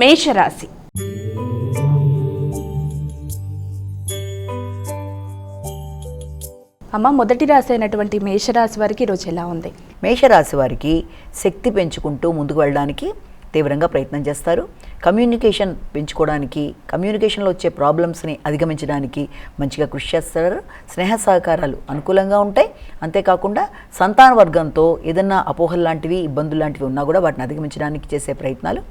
మేషరాశి. అమ్మ మొదటి రాశి అయినటువంటి మేషరాశి వారికి ఈరోజు ఎలా ఉంది? మేషరాశి వారికి శక్తి పెంచుకుంటూ ముందుకు వెళ్ళడానికి తీవ్రంగా ప్రయత్నం చేస్తారు. కమ్యూనికేషన్ పెంచుకోవడానికి కమ్యూనికేషన్లో వచ్చే ప్రాబ్లమ్స్ని అధిగమించడానికి మంచిగా కృషి చేస్తారు. స్నేహ సహకారాలు అనుకూలంగా ఉంటాయి. అంతేకాకుండా సంతాన వర్గంతో ఏదన్నా అపోహలు లాంటివి ఇబ్బందులు లాంటివి ఉన్నా కూడా వాటిని అధిగమించడానికి చేసే ప్రయత్నాలు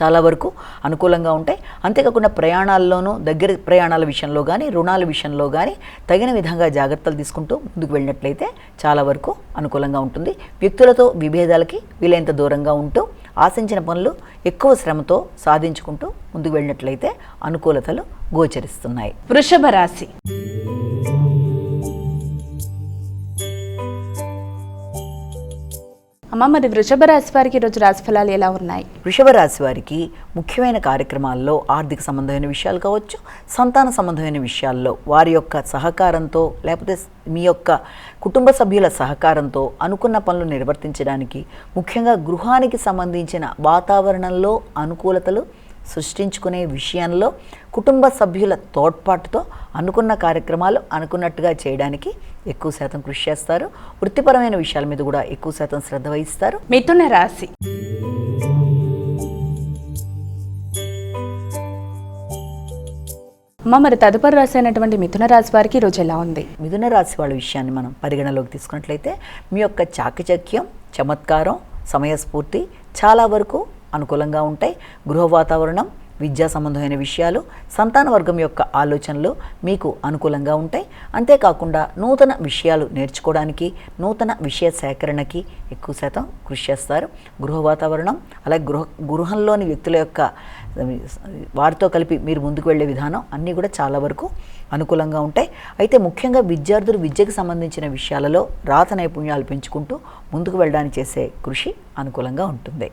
చాలా వరకు అనుకూలంగా ఉంటాయి. అంతేకాకుండా ప్రయాణాల్లోనూ దగ్గర ప్రయాణాల విషయంలో కానీ రుణాల విషయంలో కానీ తగిన విధంగా జాగ్రత్తలు తీసుకుంటూ ముందుకు వెళ్ళినట్లయితే చాలా వరకు అనుకూలంగా ఉంటుంది. వ్యక్తులతో విభేదాలకి వీలైనంత దూరంగా ఉంటూ ఆశించిన పనులు ఎక్కువ శ్రమతో సాధించుకుంటూ ముందుకు వెళ్ళినట్లయితే అనుకూలతలు గోచరిస్తున్నాయి. వృషభ రాశి అమ్మ మరి వృషభ రాశి వారికి ఈరోజు రాశి ఫలాలు ఎలా ఉన్నాయి? వృషభ రాశి వారికి ముఖ్యమైన కార్యక్రమాల్లో ఆర్థిక సంబంధమైన విషయాలు కావచ్చు సంతాన సంబంధమైన విషయాల్లో వారి యొక్క సహకారంతో లేకపోతే మీ యొక్క కుటుంబ సభ్యుల సహకారంతో అనుకున్న పనులు నిర్వర్తించడానికి ముఖ్యంగా గృహానికి సంబంధించిన వాతావరణంలో అనుకూలతలు సృష్టించుకునే విషయంలో కుటుంబ సభ్యుల తోడ్పాటుతో అనుకున్న కార్యక్రమాలు అనుకున్నట్టుగా చేయడానికి ఎక్కువ శాతం కృషి చేస్తారు. వృత్తిపరమైన విషయాల మీద కూడా ఎక్కువ శాతం శ్రద్ధ వహిస్తారు. మిథున రాశి. అమ్మ మరి తదుపరి రాశి అయినటువంటి మిథున రాశి వారికి ఈరోజు ఎలా ఉంది? మిథున రాశి వాళ్ళ విషయాన్ని మనం పరిగణలోకి తీసుకున్నట్లయితే మీ యొక్క చాకచక్యం చమత్కారం సమయస్ఫూర్తి చాలా వరకు అనుకూలంగా ఉంటాయి. గృహ వాతావరణం విద్యా సంబంధమైన విషయాలు సంతాన వర్గం యొక్క ఆలోచనలు మీకు అనుకూలంగా ఉంటాయి. అంతేకాకుండా నూతన విషయాలు నేర్చుకోవడానికి నూతన విషయ సేకరణకి ఎక్కువ శాతం కృషి చేస్తారు. గృహ వాతావరణం అలాగే గృహ గృహంలోని వ్యక్తుల యొక్క వారితో కలిపి మీరు ముందుకు వెళ్ళే విధానం అన్నీ కూడా చాలా వరకు అనుకూలంగా ఉంటాయి. అయితే ముఖ్యంగా విద్యార్థులు విద్యకు సంబంధించిన విషయాలలో రాత నైపుణ్యాలు పెంచుకుంటూ ముందుకు వెళ్ళడానికి చేసే కృషి అనుకూలంగా ఉంటుంది.